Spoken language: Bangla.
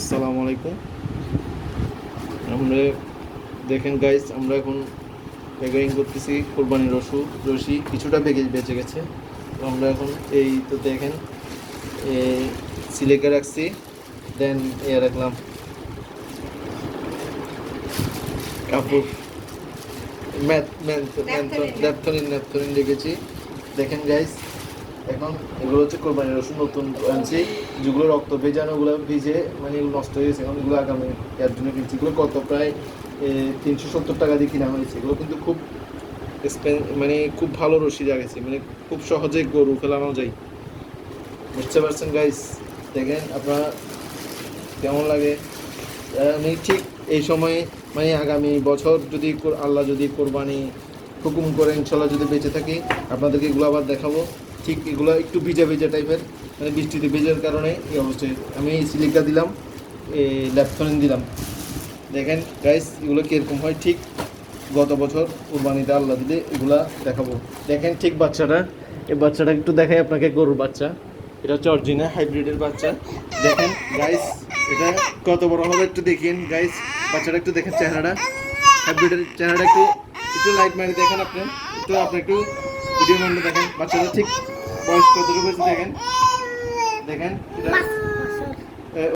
আসসালামু আলাইকুম। আমরা দেখেন গাইস আমরা এখন প্যাকেজিং করতেছি কোরবানির রসু রশি কিছুটা বেগে বেঁচে গেছে। তো আমরা এখন এই তো দেখেন এই সিলেকে রাখছি দেন এ রাখলাম কাপড়। Math math naphthalene. ন্যাপথলিন রেখেছি। দেখেন গাইস এখন এগুলো হচ্ছে কোরবানির রসুন নতুন আনছি, যেগুলো রক্ত ভেজানো, ওগুলো ভিজে মানে এগুলো নষ্ট হয়ে গেছে। এখন এগুলো আগামী এর জন্য কিনছি। এগুলো কত? প্রায় তিনশো সত্তর টাকা দিয়ে কিনা হয়েছে। এগুলো কিন্তু খুব মানে খুব ভালো রশি জাগেছে। মানে খুব সহজে গরু ফেলানো যায়। বুঝতে পারছেন গাইস দেখেন আপনারা কেমন লাগে? আমি ঠিক এই সময়ে মানে আগামী বছর যদি আল্লাহ যদি কোরবানি হুকুম করে, ইনশাল্লাহ যদি বেঁচে থাকি, আপনাদেরকে এগুলো আবার দেখাবো। ঠিক এগুলো একটু ভিজা ভিজা টাইপের মানে বৃষ্টিতে ভেজার কারণে এই অবস্থায় আমি সিলিকা দিলাম, এই ল্যাপথনিন দিলাম। দেখেন গাইস এগুলো কীরকম হয়? ঠিক গত বছর কোরবানিতে আল্লাহ দিলে এগুলা দেখাবো। দেখেন ঠিক বাচ্চাটা, এই বাচ্চাটা একটু দেখাই আপনাকে, গরুর বাচ্চা। এটা হচ্ছে অরিজিনাল হাইব্রিডের বাচ্চা। দেখেন গাইস এটা কত বড় হবে একটু দেখেন গাইস বাচ্চাটা একটু দেখেন চেহারাটা। হাইব্রিডের চেহারাটা একটু একটু লাইট মারি দেখেন আপনি। একটু আপনি একটু ভিডিও মধ্যে দেখেন বাচ্চাদের ঠিক বয়স কতটুকু দেখেন? দেখেন